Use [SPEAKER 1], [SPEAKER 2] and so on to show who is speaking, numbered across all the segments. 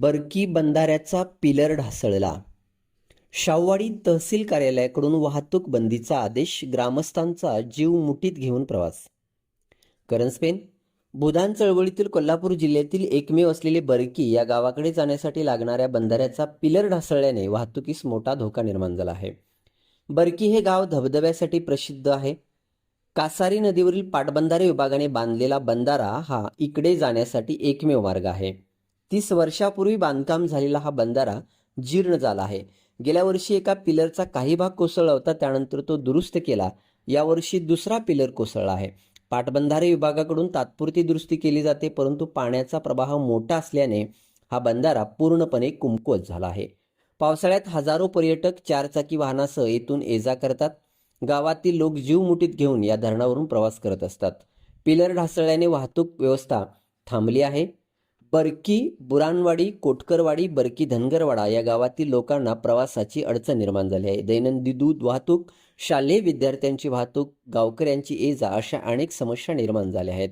[SPEAKER 1] बरकी बंधाऱ्याचा pillar ढासळला. शाहूवाडी तहसील कार्यालयाकडून वाहतूक बंदीचा आदेश ग्रामस्थांचा जीव मुठीत घेऊन प्रवास. करंजपेन भूदान चळवळीतील कोल्हापूर जिल्ह्यातील एकमेव असलेले बरकी या गावाकडे जाण्यासाठी लागणाऱ्या बंधाऱ्याचा पिलर ढासळल्याने वाहतुकीस मोठा धोका निर्माण झाला आहे. बरकी हे गाव धबधब्यासाठी प्रसिद्ध आहे. कासारी नदीवरील पाटबंधारे विभागाने बांधलेला बंधारा हा इकडे जाण्यासाठी एकमेव मार्ग आहे. तीस वर्षापूर्वी बांधकाम झालेला हा बंधारा जीर्ण झाला आहे. गेल्या वर्षी एका पिलरचा काही भाग कोसळला होता त्यानंतर तो दुरुस्त केला. यावर्षी दुसरा पिलर कोसळला आहे. पाटबंधारे विभागाकडून तात्पुरती दुरुस्ती केली जाते परंतु पाण्याचा प्रवाह मोठा असल्याने हा बंधारा पूर्णपणे कुमकुवत झाला आहे. पावसाळ्यात हजारो पर्यटक चारचाकी वाहनासह येथून ये जा करतात. गावातील लोक जीव मुठीत घेऊन या धरणावरून प्रवास करत असतात. पिलर ढासळल्याने वाहतूक व्यवस्था थांबली आहे. बरकी बुरानवाडी कोटकरवाडी बरकी धनगरवाडा या गावातील लोकांना प्रवासाची अडचण निर्माण झाली आहे. दैनंदिन दूध वाहतूक शालेय विद्यार्थ्यांची वाहतूक गावकऱ्यांची ये जा अशा अनेक समस्या निर्माण झाल्या आहेत.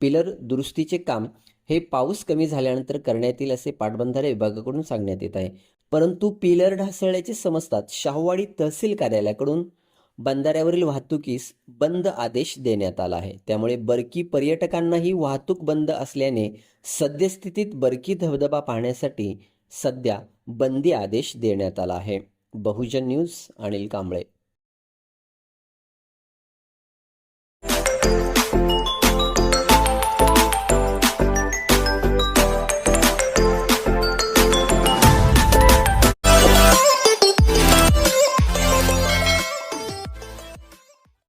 [SPEAKER 1] पिलर दुरुस्तीचे काम हे पाऊस कमी झाल्यानंतर करण्यात येईल असे पाटबंधारे विभागाकडून सांगण्यात येत आहे. परंतु पिलर ढासळल्याचे समजतात शाहूवाडी तहसील कार्यालयाकडून बंधाऱ्यावरील वाहतुकीस बंद आदेश देण्यात आला आहे. त्यामुळे बरकी पर्यटकांनाही वाहतूक बंद असल्याने सद्यस्थितीत बरकी धबधबा पाहण्यासाठी सध्या बंदी आदेश देण्यात आला आहे. बहुजन न्यूज अनिल कांबळे.